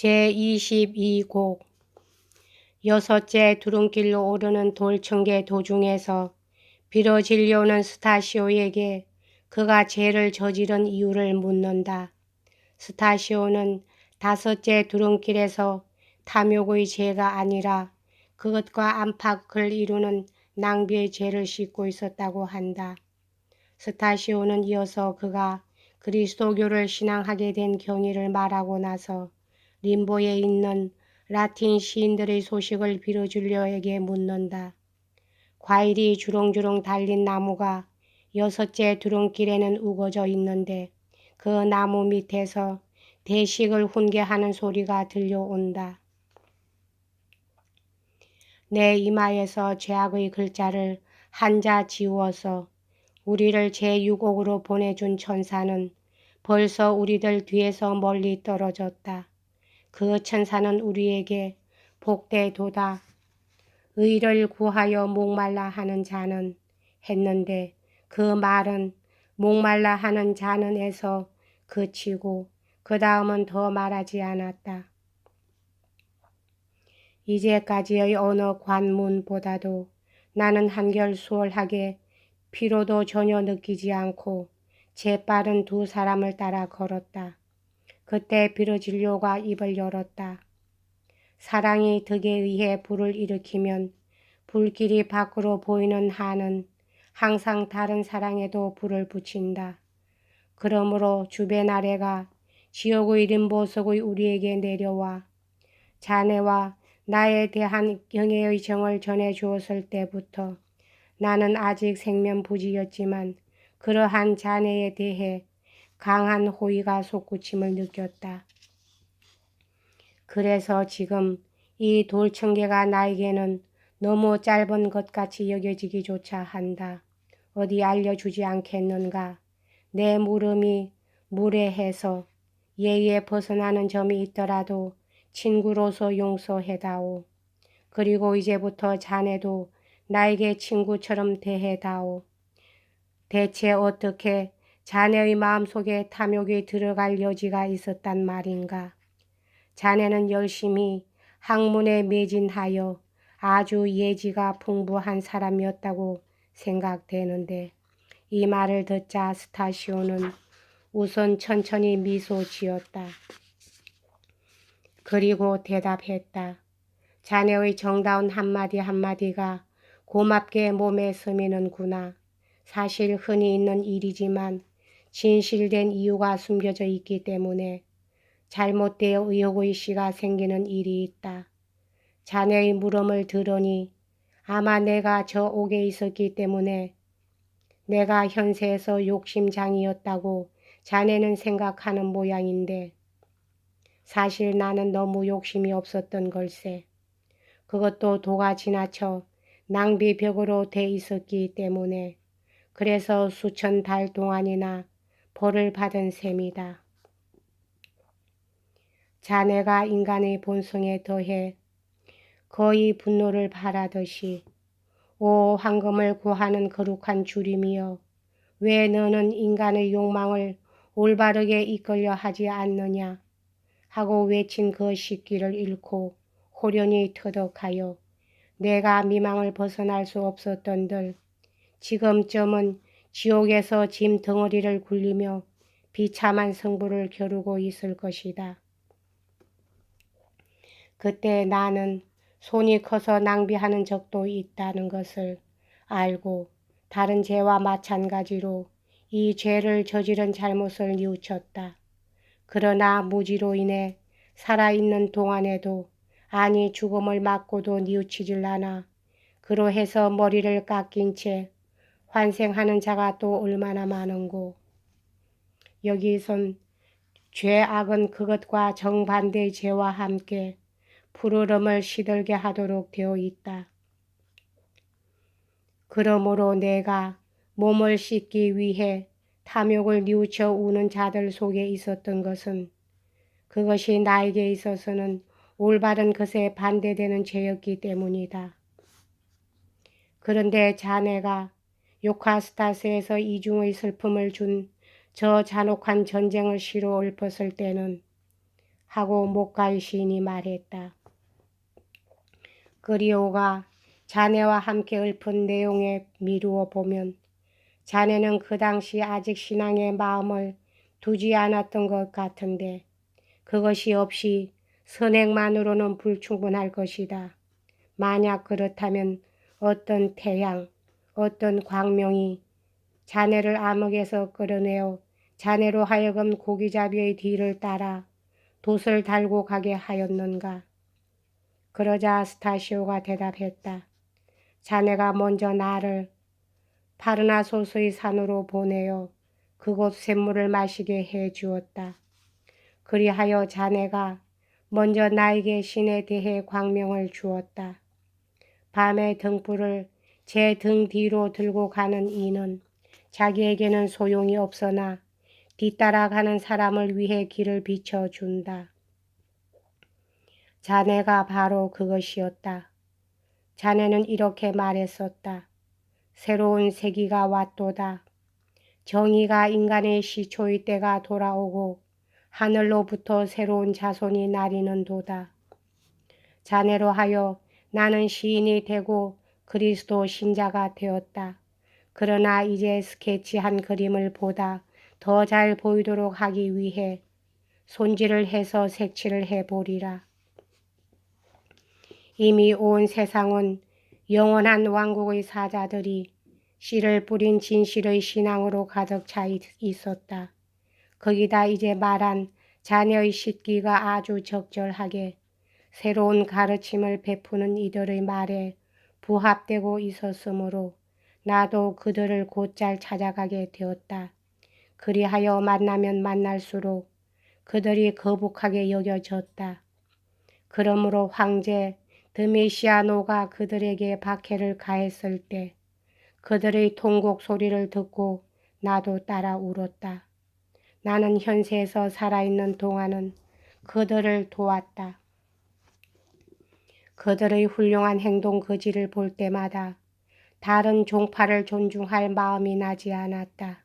제22곡 여섯째 두른길로 오르는 돌청개 도중에서 빌어질려오는 스타시오에게 그가 죄를 저지른 이유를 묻는다. 스타시오는 다섯째 두른길에서 탐욕의 죄가 아니라 그것과 안팎을 이루는 낭비의 죄를 씻고 있었다고 한다. 스타시오는 이어서 그가 그리스도교를 신앙하게 된 경위를 말하고 나서 림보에 있는 라틴 시인들의 소식을 빌어줄려에게 묻는다. 과일이 주렁주렁 달린 나무가 여섯째 두렁길에는 우거져 있는데 그 나무 밑에서 대식을 훈계하는 소리가 들려온다. 내 이마에서 죄악의 글자를 한자 지워서 우리를 제6옥으로 보내준 천사는 벌써 우리들 뒤에서 멀리 떨어졌다. 그 천사는 우리에게 복되도다. 의를 구하여 목말라 하는 자는 했는데 그 말은 목말라 하는 자는에서 그치고 그 다음은 더 말하지 않았다. 이제까지의 어느 관문보다도 나는 한결 수월하게 피로도 전혀 느끼지 않고 재빠른 두 사람을 따라 걸었다. 그때 비르질료가 입을 열었다. 사랑이 덕에 의해 불을 일으키면 불길이 밖으로 보이는 한은 항상 다른 사랑에도 불을 붙인다. 그러므로 주변 아래가 지옥의 림보석의 우리에게 내려와 자네와 나에 대한 경애의 정을 전해 주었을 때부터 나는 아직 생면부지였지만 그러한 자네에 대해 강한 호의가 솟구침을 느꼈다. 그래서 지금 이 돌청개가 나에게는 너무 짧은 것 같이 여겨지기조차 한다. 어디 알려주지 않겠는가? 내 물음이 무례해서 예의에 벗어나는 점이 있더라도 친구로서 용서해다오. 그리고 이제부터 자네도 나에게 친구처럼 대해다오. 대체 어떻게 자네의 마음속에 탐욕이 들어갈 여지가 있었단 말인가. 자네는 열심히 학문에 매진하여 아주 예지가 풍부한 사람이었다고 생각되는데 이 말을 듣자 스타시오는 우선 천천히 미소 지었다. 그리고 대답했다. 자네의 정다운 한마디 한마디가 고맙게 몸에 스미는구나. 사실 흔히 있는 일이지만 진실된 이유가 숨겨져 있기 때문에 잘못되어 의혹의 씨가 생기는 일이 있다. 자네의 물음을 들으니 아마 내가 저 옥에 있었기 때문에 내가 현세에서 욕심장이었다고 자네는 생각하는 모양인데 사실 나는 너무 욕심이 없었던 걸세. 그것도 도가 지나쳐 낭비벽으로 돼 있었기 때문에 그래서 수천 달 동안이나 벌을 받은 셈이다. 자네가 인간의 본성에 더해 거의 분노를 바라듯이 오 황금을 구하는 거룩한 주림이여 왜 너는 인간의 욕망을 올바르게 이끌려 하지 않느냐 하고 외친 그 시기를 잃고 호련히 터득하여 내가 미망을 벗어날 수 없었던들 지금쯤은 지옥에서 짐 덩어리를 굴리며 비참한 성부를 겨루고 있을 것이다. 그때 나는 손이 커서 낭비하는 적도 있다는 것을 알고 다른 죄와 마찬가지로 이 죄를 저지른 잘못을 뉘우쳤다. 그러나 무지로 인해 살아있는 동안에도 아니 죽음을 맞고도 뉘우치질 않아 그로해서 머리를 깎인 채 환생하는 자가 또 얼마나 많은고. 여기선 죄악은 그것과 정반대의 죄와 함께 푸르름을 시들게 하도록 되어 있다. 그러므로 내가 몸을 씻기 위해 탐욕을 뉘우쳐 우는 자들 속에 있었던 것은 그것이 나에게 있어서는 올바른 것에 반대되는 죄였기 때문이다. 그런데 자네가 요카스타스에서 이중의 슬픔을 준 저 잔혹한 전쟁을 시로 읊었을 때는 하고 목가의 시인이 말했다. 그리오가 자네와 함께 읊은 내용에 미루어 보면 자네는 그 당시 아직 신앙의 마음을 두지 않았던 것 같은데 그것이 없이 선행만으로는 불충분할 것이다. 만약 그렇다면 어떤 태양, 어떤 광명이 자네를 암흑에서 끌어내어 자네로 하여금 고기잡이의 뒤를 따라 돛을 달고 가게 하였는가? 그러자 스타시오가 대답했다. 자네가 먼저 나를 파르나소스의 산으로 보내어 그곳 샘물을 마시게 해 주었다. 그리하여 자네가 먼저 나에게 신에 대해 광명을 주었다. 밤에 등불을 제 등 뒤로 들고 가는 이는 자기에게는 소용이 없으나 뒤따라가는 사람을 위해 길을 비춰준다. 자네가 바로 그것이었다. 자네는 이렇게 말했었다. 새로운 세기가 왔도다. 정의가 인간의 시초의 때가 돌아오고 하늘로부터 새로운 자손이 나리는 도다. 자네로 하여 나는 시인이 되고 그리스도 신자가 되었다. 그러나 이제 스케치한 그림을 보다 더 잘 보이도록 하기 위해 손질을 해서 색칠을 해보리라. 이미 온 세상은 영원한 왕국의 사자들이 씨를 뿌린 진실의 신앙으로 가득 차 있었다. 거기다 이제 말한 자녀의 씻기가 아주 적절하게 새로운 가르침을 베푸는 이들의 말에 부합되고 있었으므로 나도 그들을 곧잘 찾아가게 되었다. 그리하여 만나면 만날수록 그들이 거북하게 여겨졌다. 그러므로 황제 드미시아노가 그들에게 박해를 가했을 때 그들의 통곡 소리를 듣고 나도 따라 울었다. 나는 현세에서 살아있는 동안은 그들을 도왔다. 그들의 훌륭한 행동 거지를 볼 때마다 다른 종파를 존중할 마음이 나지 않았다.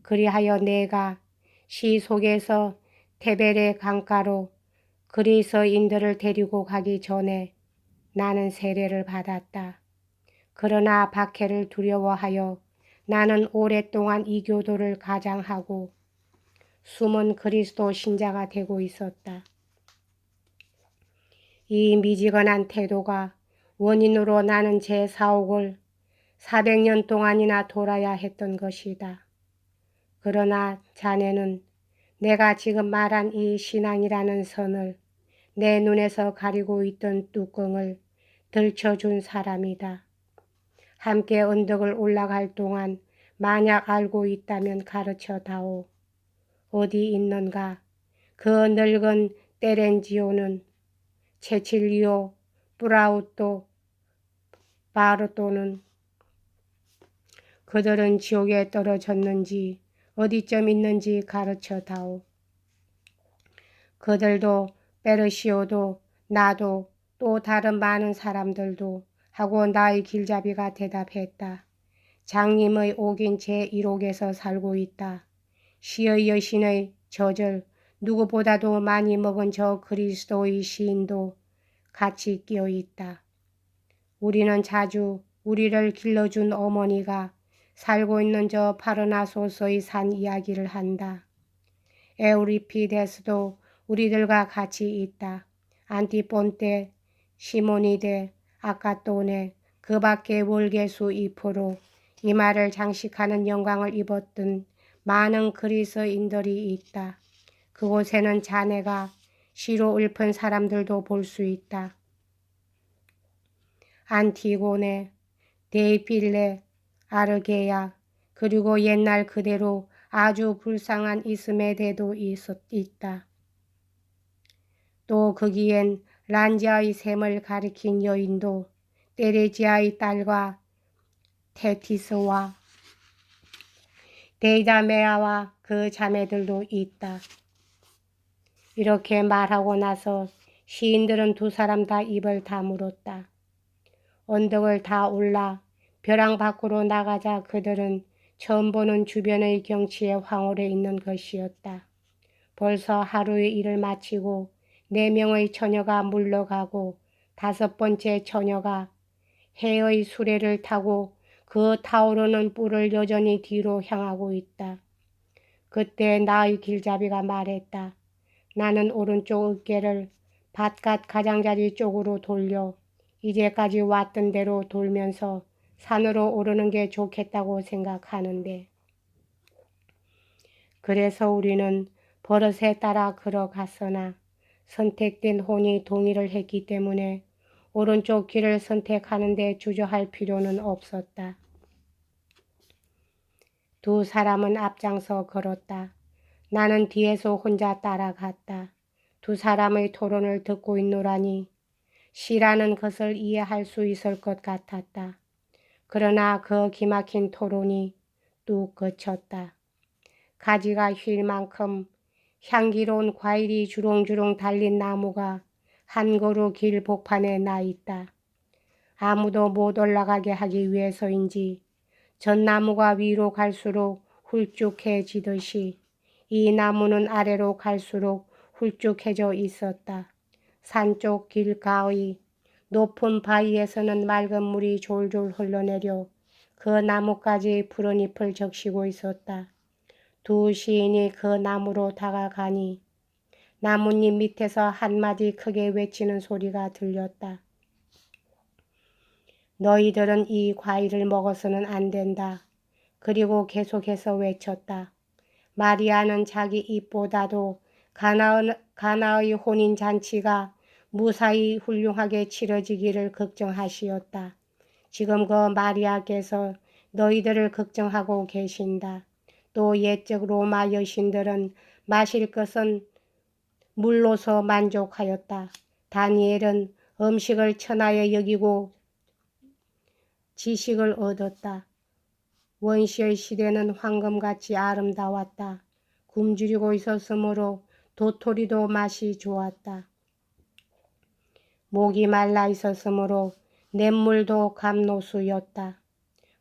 그리하여 내가 시 속에서 테벨의 강가로 그리스인들을 데리고 가기 전에 나는 세례를 받았다. 그러나 박해를 두려워하여 나는 오랫동안 이 교도를 가장하고 숨은 그리스도 신자가 되고 있었다. 이 미지근한 태도가 원인으로 나는 제 사옥을 400년 동안이나 돌아야 했던 것이다. 그러나 자네는 내가 지금 말한 이 신앙이라는 선을 내 눈에서 가리고 있던 뚜껑을 들춰준 사람이다. 함께 언덕을 올라갈 동안 만약 알고 있다면 가르쳐 다오. 어디 있는가? 그 늙은 때렌지오는 체칠리오 브라우토 바르토는 그들은 지옥에 떨어졌는지 어디쯤 있는지 가르쳐 다오. 그들도 베르시오도 나도 또 다른 많은 사람들도 하고 나의 길잡이가 대답했다. 장님의 옥인 제1옥에서 살고 있다. 시의 여신의 저절 누구보다도 많이 먹은 저 그리스도의 시인도 같이 끼어 있다. 우리는 자주 우리를 길러준 어머니가 살고 있는 저 파르나소스의 산 이야기를 한다. 에우리피데스도 우리들과 같이 있다. 안티폰테, 시모니데, 아까토네, 그 밖에 월계수 2%, 이마를 장식하는 영광을 입었던 많은 그리스인들이 있다. 그곳에는 자네가 시로 읊은 사람들도 볼 수 있다. 안티고네, 데이필레, 아르게야, 그리고 옛날 그대로 아주 불쌍한 이스메데도 있었, 있다. 또 거기엔 란지아의 샘을 가리킨 여인도 테레지아의 딸과 테티스와 데이다메아와 그 자매들도 있다. 이렇게 말하고 나서 시인들은 두 사람 다 입을 다물었다. 언덕을 다 올라 벼랑 밖으로 나가자 그들은 처음 보는 주변의 경치에 황홀해 있는 것이었다. 벌써 하루의 일을 마치고 네 명의 처녀가 물러가고 다섯 번째 처녀가 해의 수레를 타고 그 타오르는 뿔을 여전히 뒤로 향하고 있다. 그때 나의 길잡이가 말했다. 나는 오른쪽 어깨를 바깥 가장자리 쪽으로 돌려 이제까지 왔던 대로 돌면서 산으로 오르는 게 좋겠다고 생각하는데. 그래서 우리는 버릇에 따라 걸어갔으나 선택된 혼이 동의를 했기 때문에 오른쪽 길을 선택하는데 주저할 필요는 없었다. 두 사람은 앞장서 걸었다. 나는 뒤에서 혼자 따라갔다. 두 사람의 토론을 듣고 있노라니 시라는 것을 이해할 수 있을 것 같았다. 그러나 그 기막힌 토론이 뚝 그쳤다. 가지가 휠 만큼 향기로운 과일이 주렁주렁 달린 나무가 한 그루 길 복판에 나 있다. 아무도 못 올라가게 하기 위해서인지 전 나무가 위로 갈수록 훌쭉해지듯이 이 나무는 아래로 갈수록 훌쭉해져 있었다. 산쪽 길가의 높은 바위에서는 맑은 물이 졸졸 흘러내려 그 나무까지 푸른 잎을 적시고 있었다. 두 시인이 그 나무로 다가가니 나뭇잎 밑에서 한마디 크게 외치는 소리가 들렸다. 너희들은 이 과일을 먹어서는 안 된다. 그리고 계속해서 외쳤다. 마리아는 자기 입보다도 가나의, 혼인 잔치가 무사히 훌륭하게 치러지기를 걱정하시었다. 지금 그 마리아께서 너희들을 걱정하고 계신다. 또 옛적 로마 여신들은 마실 것은 물로서 만족하였다. 다니엘은 음식을 천하에 여기고 지식을 얻었다. 원시의 시대는 황금같이 아름다웠다. 굶주리고 있었으므로 도토리도 맛이 좋았다. 목이 말라 있었으므로 냇물도 감노수였다.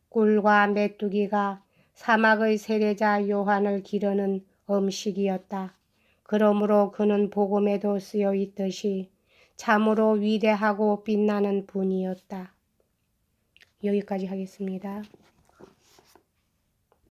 꿀과 메뚜기가 사막의 세례자 요한을 기르는 음식이었다. 그러므로 그는 복음에도 쓰여 있듯이 참으로 위대하고 빛나는 분이었다. 여기까지 하겠습니다.